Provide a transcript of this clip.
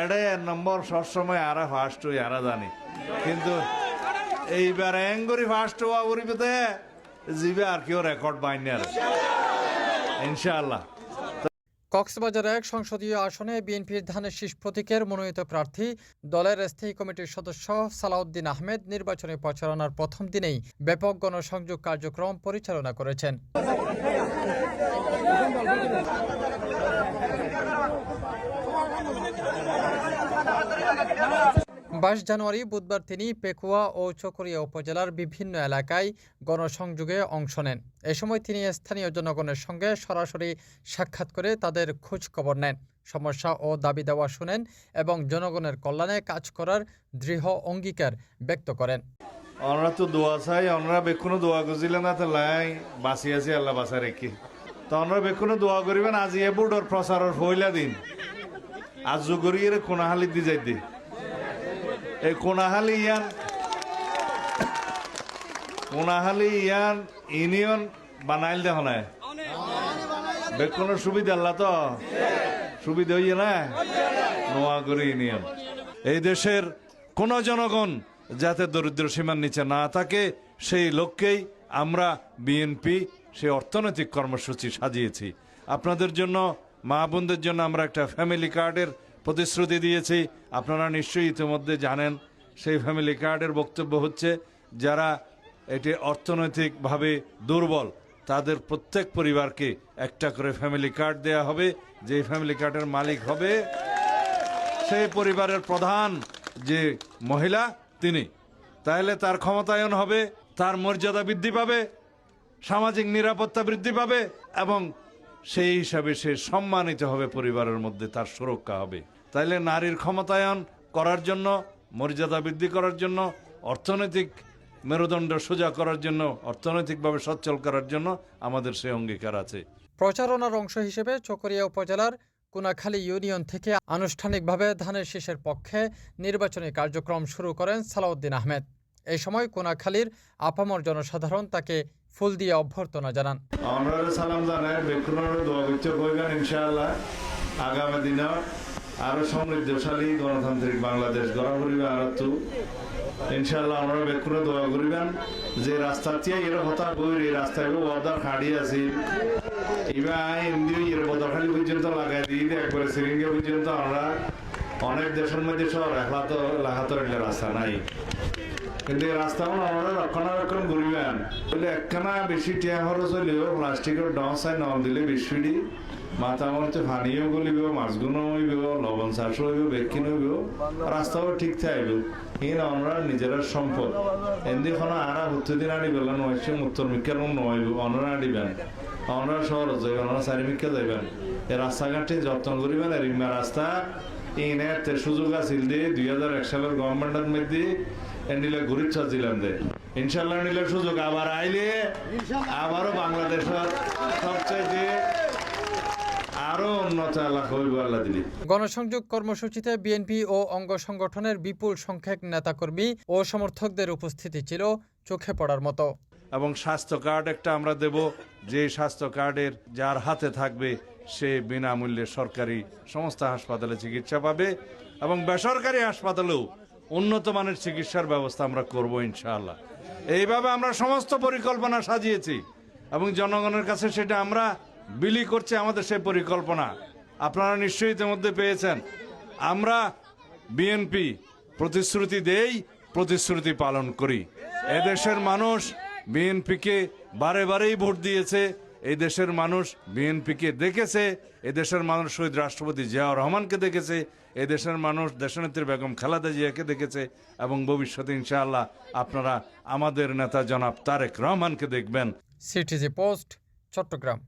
এডে নম্বর সবসময় আরা ফার্স্ট হই, আরা জানি। কিন্তু এইবার এঙ্গরি ফার্স্ট হওয়া করিবে জিবে আর কেউ রেকর্ড বাইনি ইনশাআল্লাহ। কক্সবাজার এক সংসদীয় আসনে বিএনপির ধানের শীষ প্রতীকের মনোনীত প্রার্থী দলের স্থায়ী কমিটির সদস্য সালাউদ্দিন আহমেদ নির্বাচনী প্রচারণার প্রথম দিনেই ব্যাপক গণসংযোগ কার্যক্রম পরিচালনা করেছেন। বাইশ জানুয়ারি বুধবার তিনি পেকুয়া ও চকরিয়া উপজেলার বিভিন্ন এলাকায় গণসংযোগে অংশ নেন। এ সময় তিনি স্থানীয় জনগণের সঙ্গে সরাসরি সাক্ষাৎ করে তাদের খোঁজ খবর নেন। সমস্যা ও দাবি দেওয়া শুনেন এবং জনগণের কল্যাণে কাজ করার দৃঢ় অঙ্গীকার ব্যক্ত করেন। ওনারা তো দোয়া চাই, ওনারা বেক্ষণ দোয়া করছিলেন না তো লাই, বাঁচি আছি, আল্লাহ বাঁচা রেখে। তো ওনারা বেক্ষণ দোয়া করিবেন, আজি এ বুডর প্রচারের পয়লা দিন। আজ জুগরিয়ে কোনাহালি দি যাই দি এই কোনাহালি ইয়ান কোনাহালি ইয়ান ইউনিয়ন বানাইল দেখ না বেক্ষণের সুবিধা আল্লাহ তো। সুবিধা হইয়ে না? নোয়াগরি ইউনিয়ন। এই দেশের কোন জনগণ যাতে দরিদ্র সীমার নিচে না থাকে, সেই লক্ষ্যেই আমরা বিএনপি সেই অর্থনৈতিক কর্মসূচি সাজিয়েছি। আপনাদের জন্য মা বোনদের জন্য আমরা একটা ফ্যামিলি কার্ডের প্রতিশ্রুতি দিয়েছি। আপনারা নিশ্চয়ই ইতিমধ্যে জানেন, সেই ফ্যামিলি কার্ডের বক্তব্য হচ্ছে, যারা এটি অর্থনৈতিকভাবে দুর্বল, তাদের প্রত্যেক পরিবারকে একটা করে ফ্যামিলি কার্ড দেয়া হবে। যে ফ্যামিলি কার্ডের মালিক হবে সেই পরিবারের প্রধান যে মহিলা, তিনি। তাহলে তার ক্ষমতায়ন হবে, তার মর্যাদা বৃদ্ধি পাবে, সামাজিক নিরাপত্তা বৃদ্ধি পাবে এবং সেই হিসাবে সে সম্মানিত হবে পরিবারের মধ্যে, তার সুরক্ষা হবে। তাইলে নারীর ক্ষমতায়ন করার জন্য, মর্যাদা বৃদ্ধি করার জন্য, অর্থনৈতিক মেরুদণ্ড সোজা করার জন্য, অর্থনৈতিকভাবে সচ্ছল করার জন্য আমাদের সে অঙ্গীকার আছে। প্রচারণার অংশ হিসেবে চকরিয়া উপজেলার কুনাখালী ইউনিয়ন থেকে আনুষ্ঠানিকভাবে ধানের শীষের পক্ষে নির্বাচনী কার্যক্রম শুরু করেন সালাউদ্দিন আহমেদ। এই সময় কোনাখালীর আপামর জনসাধারণ তাকে ফুল দিয়ে অভ্যর্থনা জানান। আমরা সালাম জানাই দোয়া কইবেন ইনশাআল্লাহ আগামী দিনে আরও সমৃদ্ধশালী গণতান্ত্রিক বাংলাদেশ গড়া করিবে আর তো। ইনশাআল্লাহ আমরা দোয়া করিবেন, যে রাস্তা দিয়ে এর হতা কই এই রাস্তায় ওয়াদার খাড়ি আছে। ইবা এমনি এর পর্যন্ত লাগাই দিই একবারে সিরিঙ্গে পর্যন্ত আমরা অনেক দেশের মধ্যে সব একলা তো লাগাতো রাস্তা নাই। কিন্তু এই রাস্তাগুলো আমরা রক্ষণাবেক্ষণ করিবেন। বলে একখানা বেশি টিয়া খরচ হইলেও প্লাস্টিকের ডসায় নল দিলে বেশি মাথা মধ্যে ফানিও গলিব মাছগুলো হইব, লবণ চাষ হইব বেকিন হইব, রাস্তাও ঠিক থাকব। এই আমরা নিজের সম্পদ। এমনি কোনো আরা হতে দিন আনি বেলা নয়সে উত্তর মিক্ষার নইব অনরা আনিবেন। আমরা শহর যাইবেন ওনারা চারিমিক্ষা যাইবেন। এই রাস্তাঘাটে যত্ন করিবেন আর রাস্তা সুযোগ আছিল দুই হাজার এক সালের গভর্নমেন্টের মধ্যে নিলে ঘুরিচ্ছ দিলাম দে। ইনশাল্লাহ নিলে সুযোগ। আবার আইলে আবারও বাংলাদেশের সবচাইতে আরও উন্নত আল্লাহ দিলি। গণসংযোগ কর্মসূচিতে বিএনপি ও অঙ্গ সংগঠনের বিপুল সংখ্যক নেতাকর্মী ও সমর্থকদের উপস্থিতি ছিল চোখে পড়ার মতো। এবং স্বাস্থ্য কার্ড একটা আমরা দেব যে স্বাস্থ্য কার্ডের যার হাতে থাকবে সে বিনামূল্যে সরকারি সমস্ত হাসপাতালে চিকিৎসা পাবে এবং বেসরকারি হাসপাতালেও উন্নত মানের চিকিৎসার ব্যবস্থা আমরা করব ইনশাআল্লাহ। এইভাবে আমরা সমস্ত পরিকল্পনা সাজিয়েছি এবং জনগণের কাছে সেটা আমরা বিলি করছি আমাদের সেই পরিকল্পনা। আপনারা নিশ্চয়ই ইতিমধ্যে পেয়েছেন। আমরা বিএনপি প্রতিশ্রুতি দেই, প্রতিশ্রুতি পালন করি। এদেশের মানুষ বিএনপিকে বারে বারেই ভোট দিয়েছে। এই দেশের মানুষ বিএনপিকে দেখেছে দেশের মানুষ শহীদ রাষ্ট্রপতি জিয়াউর রহমানকে দেখেছে এ দেশের মানুষ দেশনেত্রী বেগম খালেদা জিয়াকে দেখেছে এবং ভবিষ্যতে ইনশাআল্লাহ আপনারা আমাদের নেতা জনাব তারেক রহমানকে দেখবেন। CTG post, Chattogram.